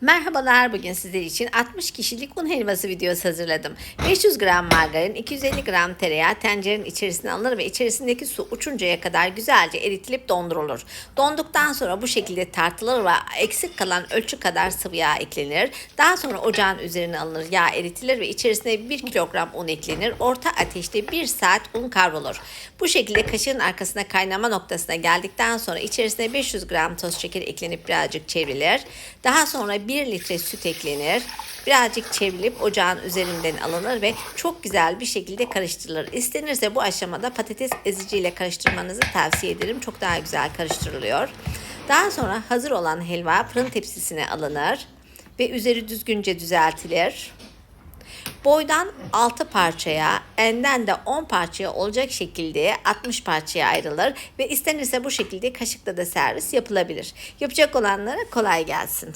Merhabalar bugün sizler için 60 kişilik un helvası videosu hazırladım. 500 gram margarin, 250 gram tereyağı tencerenin içerisine alınır ve içerisindeki su uçuncaya kadar güzelce eritilip dondurulur. Donduktan sonra bu şekilde tartılır ve eksik kalan ölçü kadar sıvı yağ eklenir. Daha sonra ocağın üzerine alınır, yağ eritilir ve içerisine 1 kilogram un eklenir. Orta ateşte 1 saat un kavrulur. Bu şekilde kaşığın arkasına kaynama noktasına geldikten sonra içerisine 500 gram toz şeker eklenip birazcık çevrilir. Daha sonra 1 litre süt eklenir. Birazcık çevrilip ocağın üzerinden alınır ve çok güzel bir şekilde karıştırılır. İstenirse bu aşamada patates eziciyle karıştırmanızı tavsiye ederim. Çok daha güzel karıştırılıyor. Daha sonra hazır olan helva fırın tepsisine alınır ve üzeri düzgünce düzeltilir. Boydan 6 parçaya, enden de 10 parçaya olacak şekilde 60 parçaya ayrılır ve istenirse bu şekilde kaşıkla da servis yapılabilir. Yapacak olanlara kolay gelsin.